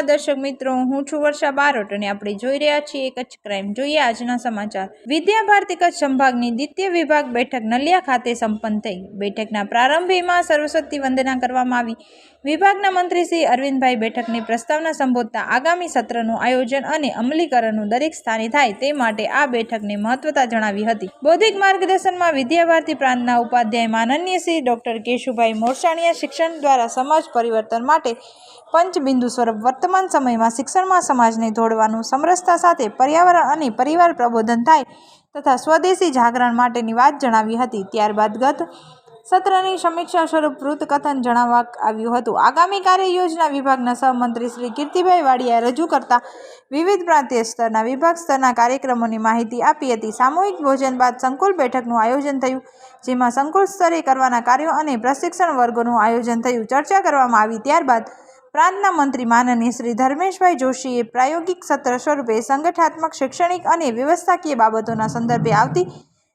નમસ્કાર દર્શક મિત્રો, હું છું વર્ષા બારોટ અને આપણે જોઈ રહ્યા છીએ કચ્છ ક્રાઇમ જોઈએ આજના સમાચાર. વિદ્યા ભારતી કચ્છ સંભાગની દ્વિતીય વિભાગ બેઠક નલિયા ખાતે સંપન્ન થઈ. બેઠકના પ્રારંભેમાં સરસ્વતી વંદના કરવામાં આવી. વિભાગના મંત્રી શ્રી અરવિંદભાઈ બેઠકની પ્રસ્તાવના સંબોધતા આગામી સત્રનું આયોજન અને અમલીકરણનું દરેક સ્થાને થાય તે માટે આ બેઠકની મહત્વતા જણાવી હતી. બૌદ્ધિક માર્ગદર્શનમાં વિદ્યા ભારતી પ્રાંતના ઉપાધ્યાય માનનીય શ્રી ડોક્ટર કેશુભાઈ મોરસાણીયા શિક્ષણ દ્વારા સમાજ પરિવર્તન માટે પંચબિંદુ સ્વરૂપ વર્તમાન સમયમાં શિક્ષણમાં સમાજને જોડવાનું સમરસતા સાથે પર્યાવરણ અને પરિવાર પ્રબોધન થાય તથા સ્વદેશી જાગરણ માટેની વાત જણાવી હતી. ત્યારબાદ ગત સત્રની સમીક્ષા સ્વરૂપ વૃત્તકથન જણાવવા આવ્યું હતું. આગામી કાર્ય યોજના વિભાગના સહમંત્રી શ્રી કીર્તિભાઈ વાડિયાએ રજૂ કરતા વિવિધ પ્રાંતીય સ્તરના વિભાગ સ્તરના કાર્યક્રમોની માહિતી આપી હતી. સામૂહિક ભોજન બાદ સંકુલ બેઠકનું આયોજન થયું, જેમાં સંકુલ સ્તરે કરવાના કાર્યો અને પ્રશિક્ષણ વર્ગોનું આયોજન થયું. ચર્ચા કરવામાં આવી ત્યારબાદ પ્રાંતના મંત્રી માનનીય શ્રી ધર્મેશભાઈ જોશીએ પ્રાયોગિક સત્ર સ્વરૂપે સંગઠનાત્મક, શૈક્ષણિક અને વ્યવસ્થાકીય બાબતોના સંદર્ભે આવતી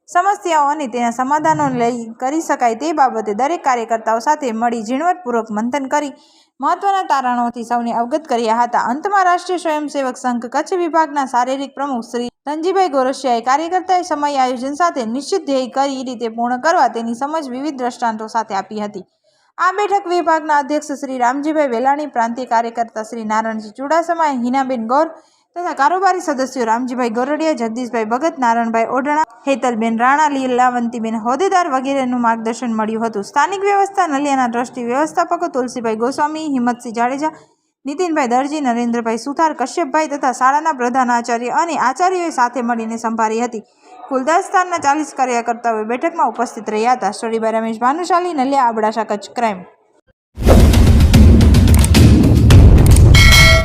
સમસ્યાઓ અને તેના સમાધાનો લઈ કરી શકાય તે બાબતે દરેક કાર્યકર્તાઓ સાથે મળી ઝીણવટપૂર્વક મંથન કરી મહત્વના તારણોથી સૌને અવગત કર્યા હતા. અંતમાં રાષ્ટ્રીય સ્વયંસેવક સંઘ, કચ્છ વિભાગના શારીરિક પ્રમુખ શ્રી ધનજીભાઈ ગોરસિયાએ કાર્યકર્તાએ સમય આયોજન સાથે નિશ્ચિત ધ્યેય કરી રીતે પૂર્ણ કરવા તેની સમજ વિવિધ દ્રષ્ટાંતો સાથે આપી હતી. આ બેઠક વિભાગના અધ્યક્ષ શ્રી રામજીભાઈ વેલાણી, પ્રાંતિય કાર્યકર્તા શ્રી નારણજી ચુડાસમા, હિનાબેન ગૌર તથા કારોબારી સદસ્યો રામજીભાઈ ગોરડિયા, જગદીશભાઈ ભગત નારાયણભાઈ ઓઢણા, હેતલબેન રાણા, લીલાવંતીબેન હોદેદાર વગેરેનું માર્ગદર્શન મળ્યું હતું. સ્થાનિક વ્યવસ્થા, નલિયાના ટ્રસ્ટી વ્યવસ્થાપકો તુલસીભાઈ ગોસ્વામી, હિંમતસિંહ જાડેજા, નીતિનભાઈ દરજી, નરેન્દ્રભાઈ સુથાર, કશ્યપભાઈ તથા શાળાના પ્રધાન આચાર્ય અને આચાર્યોએ સાથે મળીને સંભાળી હતી. કુલ દસ સ્થાનના ચાલીસ કાર્યકર્તાઓ બેઠકમાં ઉપસ્થિત રહ્યા હતા. સ્ટડીબાઈ રમેશ ભાનુશાલી, નલિયા અબડાસા કચ્છ ક્રાઇમ.